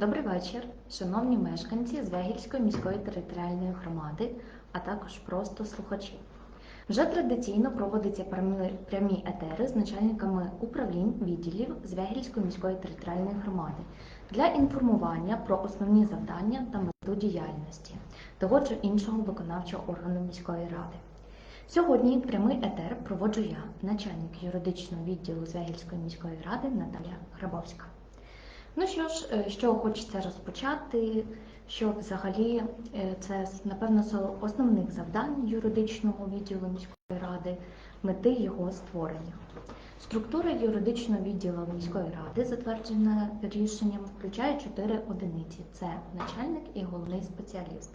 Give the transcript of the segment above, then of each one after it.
Добрий вечір, шановні мешканці Звягільської міської територіальної громади, а також просто слухачі. Вже традиційно проводяться прямі, етери з начальниками управлінь відділів Звягільської міської територіальної громади для інформування про основні завдання та мету діяльності того чи іншого виконавчого органу міської ради. Сьогодні прямий етер проводжу я, начальник юридичного відділу Звягільської міської ради Наталія Грабовська. Ну що ж, е, що хочеться розпочати, що взагалі е, це напевно з основних завдань юридичного відділу міської ради, мети його створення. Структура юридичного відділу міської ради, затверджена рішенням, включає чотири одиниці: це начальник і головний спеціаліст.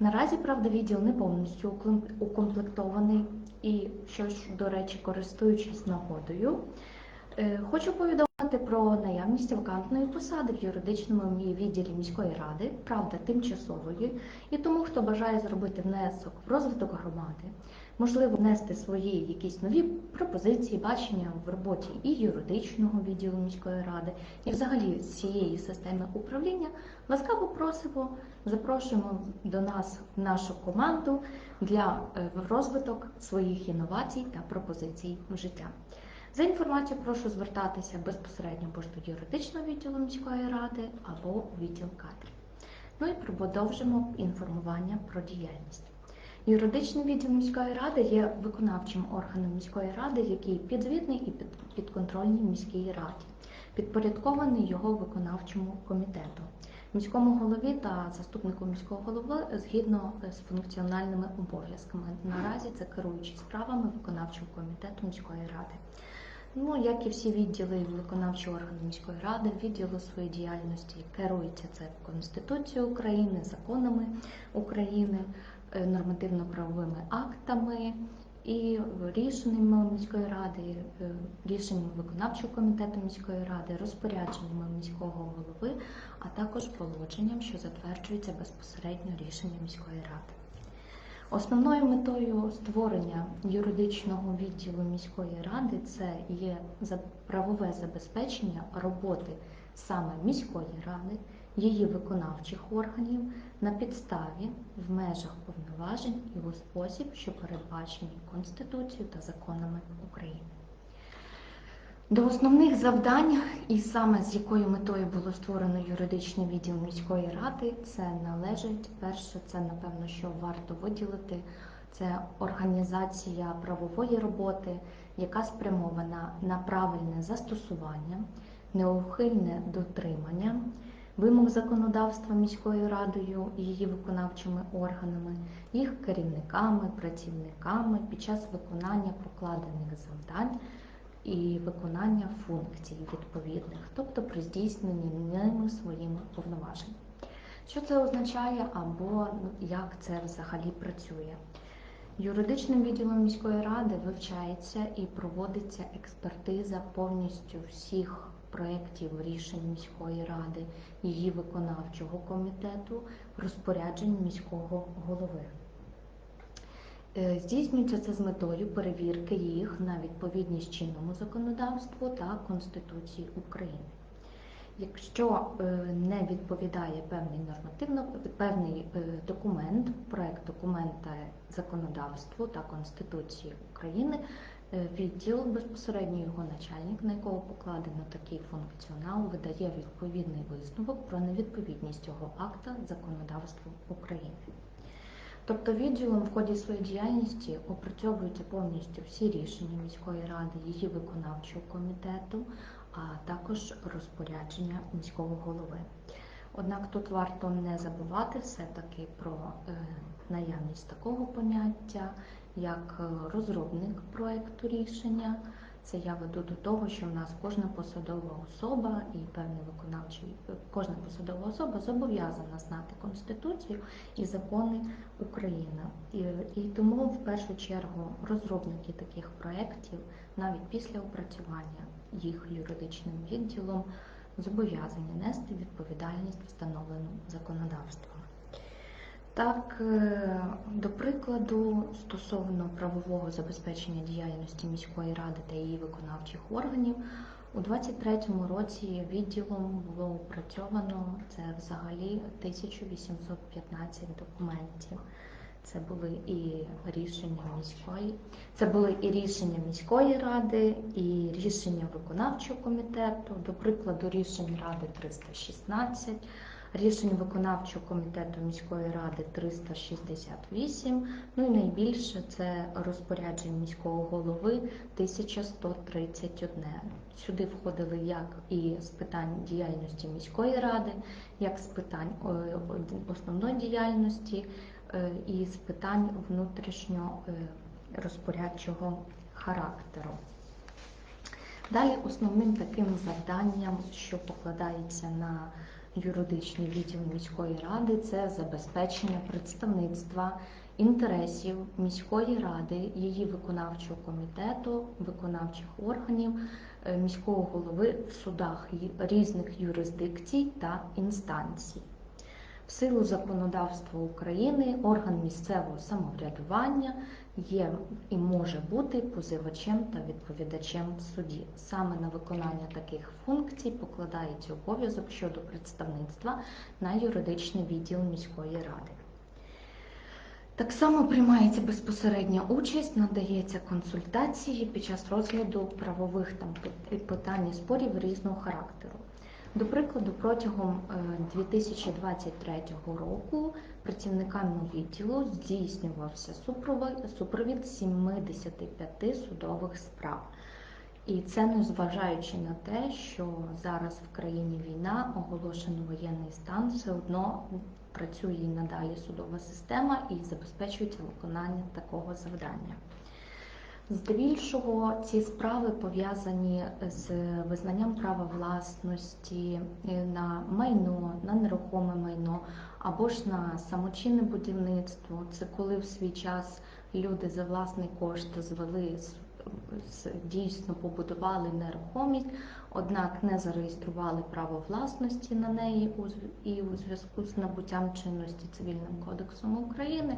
Наразі, правда, відділ не повністю укомплектований, і що ж, до речі, користуючись нагодою, Хочу повідомити про наявність вакантної посади в юридичному відділі міської ради, правда, тимчасової, і тому, хто бажає зробити внесок в розвиток громади, можливо, внести свої якісь нові пропозиції, бачення в роботі і юридичного відділу міської ради, і взагалі цієї системи управління, ласкаво просимо, запрошуємо до нас нашу команду для е, розвиток своїх інновацій та пропозицій в життя. За інформацією прошу звертатися безпосередньо або ж до юридичного відділу міської ради або відділ кадрів. Ну і продовжимо інформування про діяльність. Юридичний відділ міської ради є виконавчим органом міської ради, який підзвітний і під- підконтрольний міській раді, підпорядкований його виконавчому комітету, міському голові та заступнику міського голови згідно з функціональними обов'язками. Наразі це керуючий справами виконавчого комітету міської ради. Ну, як і всі відділи виконавчого органу міської ради, відділу своєї діяльності керується це Конституцією України, законами України, е, нормативно-правовими актами і рішеннями міської ради, е, рішеннями виконавчого комітету міської ради, розпорядженнями міського голови, а також положенням, що затверджується безпосередньо рішенням міської ради. Основною метою створення юридичного відділу міської ради це є правове забезпечення роботи саме міської ради, її виконавчих органів на підставі в межах повноважень і у спосіб, що передбачені Конституцією та законами України. До основних завдань, і саме з якою метою було створено юридичний відділ міської ради, це належить перше, це напевно, що варто виділити. Це організація правової роботи, яка спрямована на правильне застосування, неухильне дотримання вимог законодавства міською радою і її виконавчими органами, їх керівниками, працівниками під час виконання покладених завдань і виконання функцій відповідних, тобто при здійсненні ними своїми повноваженнями. Що це означає або як це взагалі працює? Юридичним відділом міської ради вивчається і проводиться експертиза повністю всіх проєктів рішень міської ради, її виконавчого комітету, розпоряджень міського голови. Е, Здійснюється це з метою перевірки їх на відповідність чинному законодавству та Конституції України. Якщо е, не відповідає певний нормативно певний е, документ, проект документа законодавству та Конституції України, відділ безпосередньо його начальник, на якого покладено такий функціонал, видає відповідний висновок про невідповідність цього акта законодавству України. Тобто відділом в ході своєї діяльності опрацьовуються повністю всі рішення міської ради, її виконавчого комітету, а також розпорядження міського голови. Однак тут варто не забувати все-таки про е, наявність такого поняття, як е, розробник проекту рішення. Це я веду до того, що в нас кожна посадова особа і певний виконавчий, кожна посадова особа зобов'язана знати Конституцію і закони України. І, і тому в першу чергу розробники таких проєктів, навіть після опрацювання їх юридичним відділом, зобов'язані нести відповідальність встановлену законодавством. Так, е, до прикладу, стосовно правового забезпечення діяльності міської ради та її виконавчих органів, У 23-му році відділом було опрацьовано це взагалі 1815 документів. Це були і рішення міської, це були і рішення міської ради, і рішення виконавчого комітету, до прикладу, рішень ради 316, рішень виконавчого комітету міської ради 368, ну і найбільше це розпорядження міського голови 1131. Сюди входили як і з питань діяльності міської ради, як з питань е, основної діяльності е, і з питань внутрішньо е, розпорядчого характеру. Далі основним таким завданням, що покладається на юридичний відділ міської ради, це забезпечення представництва інтересів міської ради, її виконавчого комітету, виконавчих органів, е, міського голови в судах різних юрисдикцій та інстанцій. В силу законодавства України орган місцевого самоврядування є і може бути позивачем та відповідачем в суді. Саме на виконання таких функцій покладається обов'язок щодо представництва на юридичний відділ міської ради. Так само приймається безпосередня участь, надається консультації під час розгляду правових там питань і спорів різного характеру. До прикладу, протягом е, 2023 року працівниками відділу здійснювався супровід 75 судових справ. І це незважаючи на те, що зараз в країні війна, оголошено воєнний стан, все одно працює і надалі судова система і забезпечується виконання такого завдання. Здебільшого ці справи пов'язані з визнанням права власності е, на майно, на нерухоме майно або ж на самочинне будівництво. Це коли в свій час люди за власний кошт звели дійсно побудували нерухомість, однак не зареєстрували право власності на неї і у зв'язку з набуттям чинності цивільним кодексом України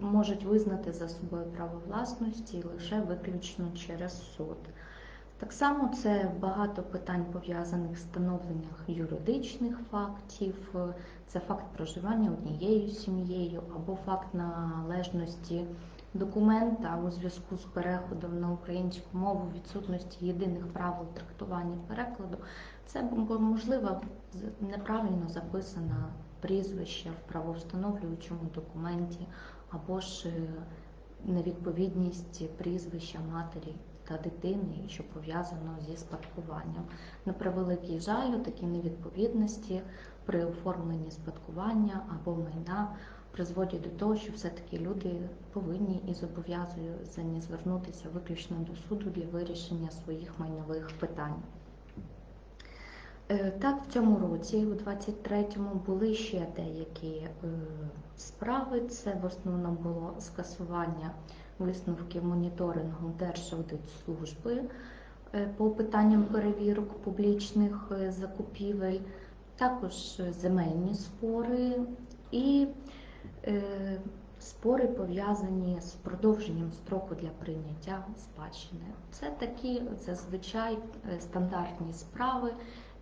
можуть визнати за собою право власності лише виключно через суд. Так само це багато питань пов'язаних з встановленням юридичних фактів, це факт проживання однією сім'єю або факт належності документа у зв'язку з переходом на українську мову, відсутності єдиних правил трактування перекладу. Це можливо неправильно записане прізвище в правовстановлюючому документі або ж е, невідповідність прізвища матері та дитини, що пов'язано зі спадкуванням. На превеликий жаль, такі невідповідності при оформленні спадкування або майна призводять до того, що все-таки люди повинні і зобов'язані звернутися виключно до суду для вирішення своїх майнових питань. Е, Так, в цьому році, у 23-му, були ще деякі е, справи. Це в основному було скасування висновків моніторингу Держаудитслужби е, по питанням перевірок публічних закупівель, також земельні спори і спори пов'язані з продовженням строку для прийняття спадщини. Це такі зазвичай стандартні справи,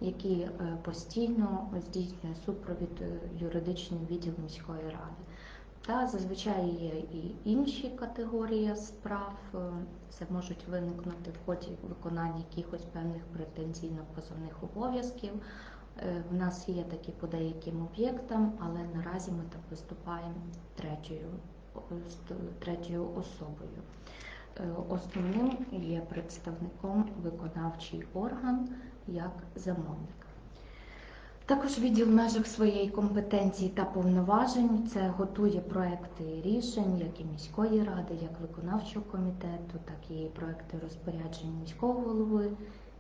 які е, постійно здійснює супровід е, юридичний відділ міської ради. Та зазвичай є і інші категорії справ. е, Це можуть виникнути в ході виконання якихось певних претензійно-позовних обов'язків. В нас є такі по деяким об'єктам, але наразі ми так виступаємо третьою, третьою особою. Основним є представником виконавчий орган як замовник. Також відділ в межах своєї компетенції та повноважень це готує проекти рішень, як і міської ради, як виконавчого комітету, так і проекти розпоряджень міського голови,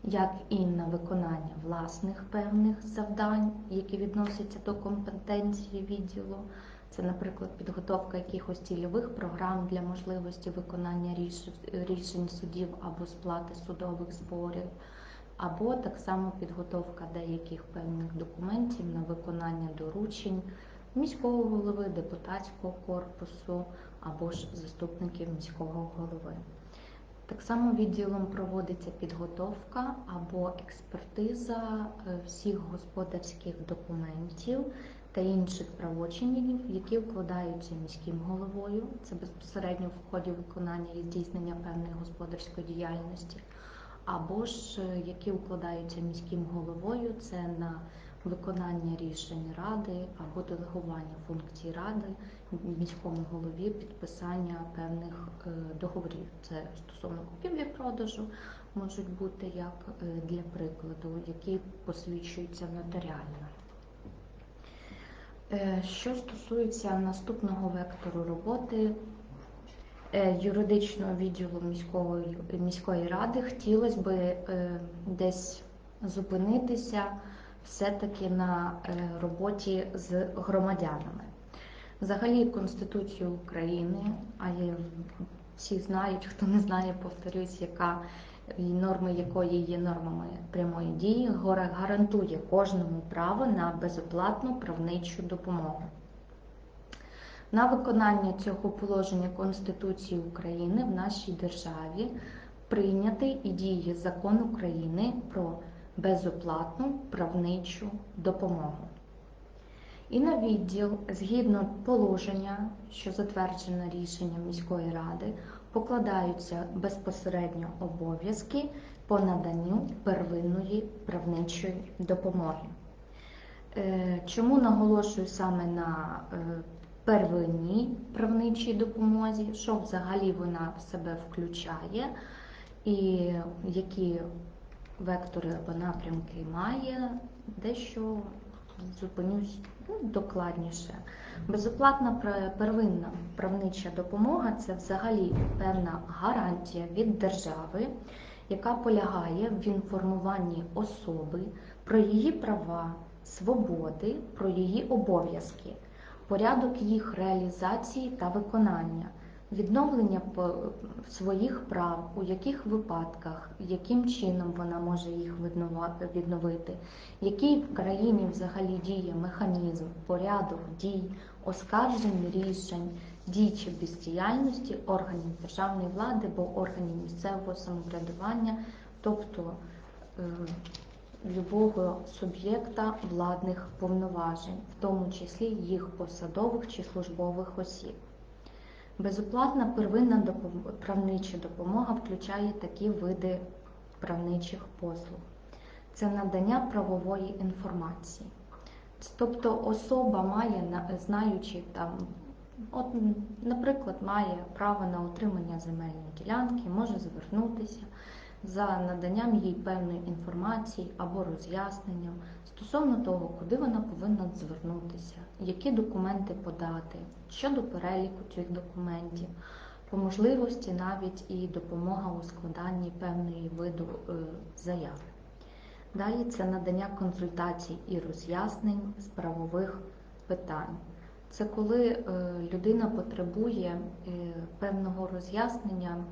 як і на виконання власних певних завдань, які відносяться до компетенції відділу. Це, наприклад, підготовка якихось цільових програм для можливості виконання рішень судів або сплати судових зборів, або так само підготовка деяких певних документів на виконання доручень міського голови, депутатського корпусу або ж заступників міського голови. Так само відділом проводиться підготовка або експертиза е, всіх господарських документів та інших правочинів, які вкладаються міським головою. Це безпосередньо в ході виконання і здійснення певної господарської діяльності, або ж е, які укладаються міським головою, це на виконання рішень ради або делегування функцій ради міському голові підписання певних е, договорів. Це стосовно купівлі-продажу можуть бути як е, для прикладу, які посвідчуються нотаріально. Що стосується наступного вектору роботи юридичного відділу міської, міської ради, хотілося б е, десь зупинитися все-таки на е, роботі з громадянами. Взагалі Конституцію України, а є, всі знають, хто не знає, повторюсь, яка норми якої є нормами прямої дії, гарантує кожному право на безоплатну правничу допомогу. На виконання цього положення Конституції України в нашій державі прийнятий і діє закон України про безоплатну правничу допомогу. І на відділ, згідно положення, що затверджено рішенням міської ради, покладаються безпосередньо обов'язки по наданню первинної правничої допомоги. Е, Чому наголошую саме на е, первинній правничій допомозі, що взагалі вона в себе включає, і які вектори або напрямки має, дещо зупинюсь ну, докладніше. Безоплатна первинна правнича допомога це взагалі певна гарантія від держави, яка полягає в інформуванні особи про її права, свободи, про її обов'язки, порядок їх реалізації та виконання, відновлення своїх прав, у яких випадках, яким чином вона може їх відновити, який в країні взагалі діє механізм, порядок дій, оскаржень рішень, дій чи бездіяльності органів державної влади або органів місцевого самоврядування, тобто е, любого суб'єкта владних повноважень, в тому числі їх посадових чи службових осіб. Безоплатна первинна правнича допомога включає такі види правничих послуг. Це надання правової інформації. Тобто особа має, знаючи там, от, наприклад, має право на отримання земельної ділянки, може звернутися за наданням їй певної інформації або роз'ясненням стосовно того, куди вона повинна звернутися, які документи подати, щодо переліку цих документів, по можливості навіть і допомога у складанні певної виду е, заяв. Далі це надання консультацій і роз'яснень з правових питань. Це коли е, людина потребує е, певного роз'яснення,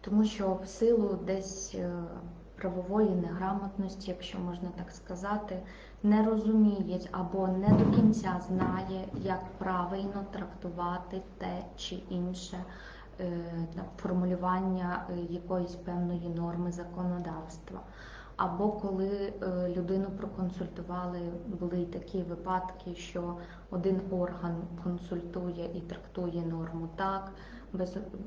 тому що в силу десь е, правової неграмотності, якщо можна так сказати, не розуміє або не до кінця знає, як правильно трактувати те чи інше е, формулювання е, якоїсь певної норми законодавства. Або коли людину проконсультували, були й такі випадки, що один орган консультує і трактує норму так,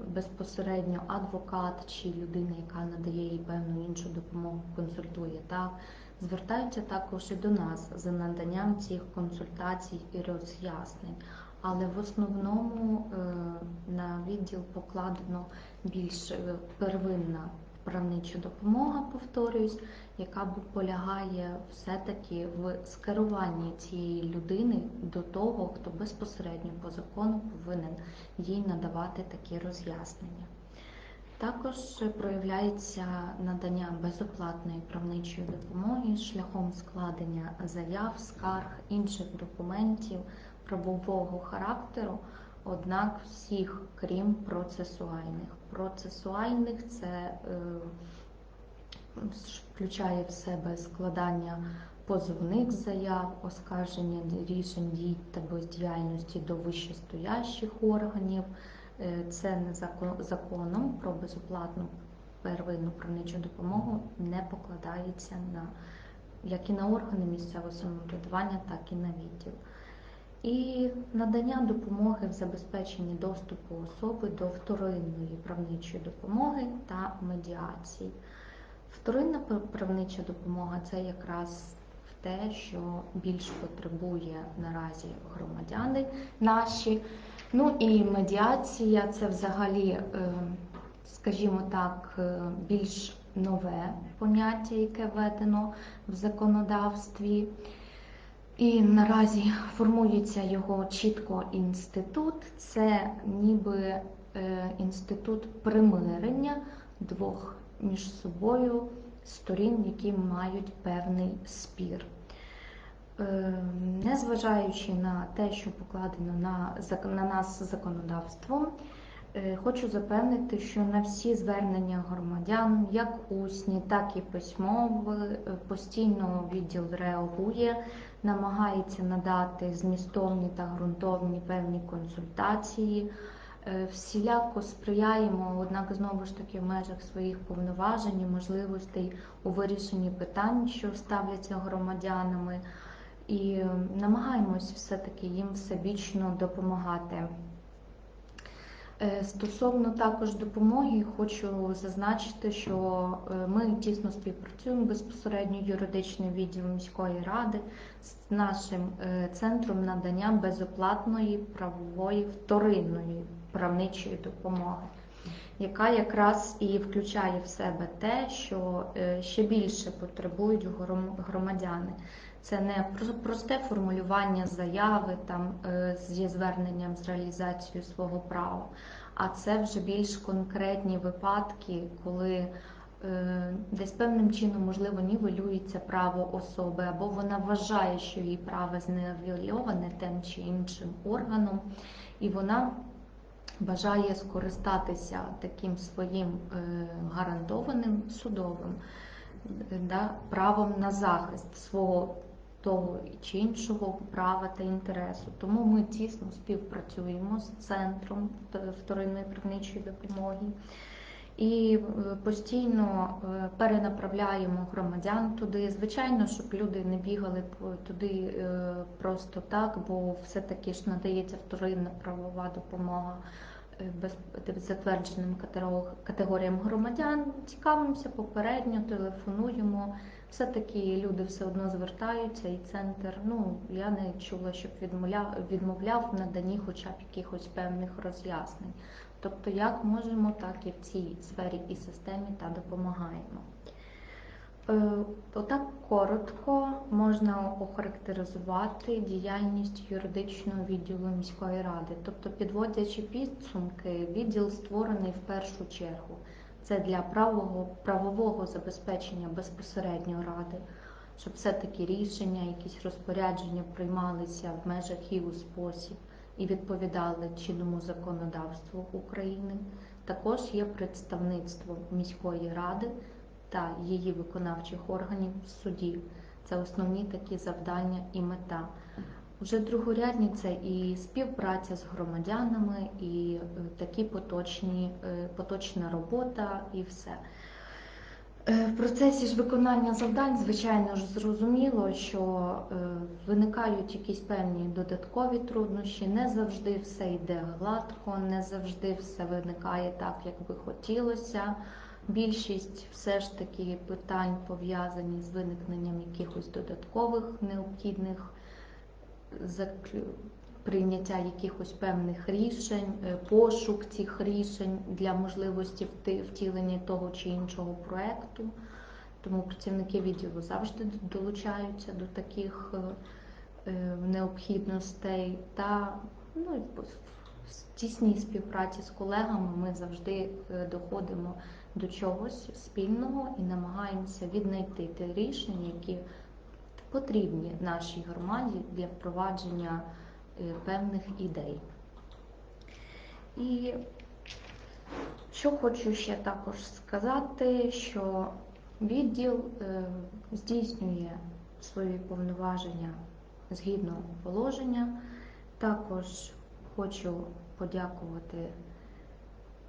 безпосередньо адвокат чи людина, яка надає їй певну іншу допомогу, консультує так. Звертаються також і до нас за наданням цих консультацій і роз'яснень. Але в основному е, на відділ покладено більш е, первинна правнича допомога, повторююсь, яка полягає все-таки в скеруванні цієї людини до того, хто безпосередньо по закону повинен їй надавати такі роз'яснення. Також проявляється надання безоплатної правничої допомоги шляхом складення заяв, скарг, інших документів правового характеру, однак всіх, крім процесуальних. Процесуальних це е, включає в себе складання позовних заяв, оскарження рішень дій та бездіяльності до вищестоящих органів, Е, Це не зако- законом про безоплатну первинну правничу допомогу не покладається на як і на органи місцевого самоврядування, так і на відділ. І надання допомоги в забезпеченні доступу особи до вторинної правничої допомоги та медіації. Вторинна пр- правнича допомога це якраз те, що більш потребує наразі громадяни наші. Ну і медіація це взагалі, е, скажімо так, е, більш нове поняття, яке введено в законодавстві. І наразі формується його чітко інститут. Це ніби е, інститут примирення двох між собою сторін, які мають певний спір. Е, Незважаючи на те, що покладено на, на нас законодавством, хочу запевнити, що на всі звернення громадян, як усні, так і письмові, е, постійно відділ реагує, намагається надати змістовні та ґрунтовні певні консультації. Е, Всіляко сприяємо, однак знову ж таки в межах своїх повноважень і можливостей у вирішенні питань, що ставляться громадянами, і е, намагаємось все-таки їм всебічно допомагати. Е, Стосовно також допомоги, хочу зазначити, що е, ми тісно співпрацюємо безпосередньо юридичним відділом міської ради з нашим е, центром надання безоплатної правової вторинної правничої допомоги, яка якраз і включає в себе те, що ще більше потребують гром- громадяни. Це не просте формулювання заяви там е, зі зверненням з реалізацією свого права, а це вже більш конкретні випадки, коли е, десь певним чином можливо нівелюється право особи, або вона вважає, що її право зневельоване тим чи іншим органом, і вона бажає скористатися таким своїм е, гарантованим судовим да, правом на захист свого того чи іншого права та інтересу. Тому ми тісно співпрацюємо з центром вторинної правничої допомоги і е, постійно е, перенаправляємо громадян туди. Звичайно, щоб люди не бігали туди е, просто так, бо все-таки ж надається вторинна правова допомога затвердженим категоріям громадян. Цікавимося попередньо, телефонуємо. Все-таки люди все одно звертаються, і центр, ну я не чула, щоб відмовляв, відмовляв в наданні хоча б якихось певних роз'яснень. Тобто, як можемо, так і в цій сфері і системі та допомагаємо. Е, Отак коротко можна охарактеризувати діяльність юридичного відділу міської ради. Тобто, підводячи підсумки, відділ створений в першу чергу. Це для правого, правового забезпечення безпосередньо ради, щоб все-таки рішення, якісь розпорядження приймалися в межах і у спосіб і відповідали чинному законодавству України. Також є представництво міської ради та її виконавчих органів в суді. Це основні такі завдання і мета. Вже другорядні це і співпраця з громадянами, і е, такі поточні, е, поточна робота, і все. Е, В процесі ж виконання завдань, звичайно ж, зрозуміло, що виникають якісь певні додаткові труднощі. Не завжди все йде гладко, не завжди все виникає так, як би хотілося. Більшість все ж таки питань пов'язані з виникненням якихось додаткових необхідних прийняття якихось певних рішень, е, пошук цих рішень для можливості втілення того чи іншого проекту. Тому працівники відділу завжди долучаються до таких е, е, необхідностей та ну, в тісній співпраці з колегами ми завжди доходимо до чогось спільного і намагаємося віднайти ті рішення, які потрібні нашій громаді для впровадження е, певних ідей. І що хочу ще також сказати, що відділ е, здійснює свої повноваження згідно положення. Також хочу подякувати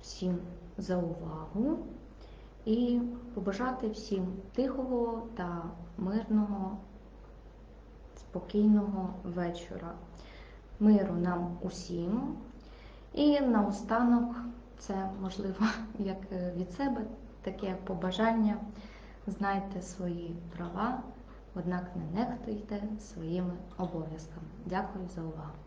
всім за увагу і побажати всім тихого та мирного, спокійного вечора. Миру нам усім. І наостанок, це можливо як від себе таке побажання. Знайте свої права, однак не нехтуйте своїми обов'язками. Дякую за увагу.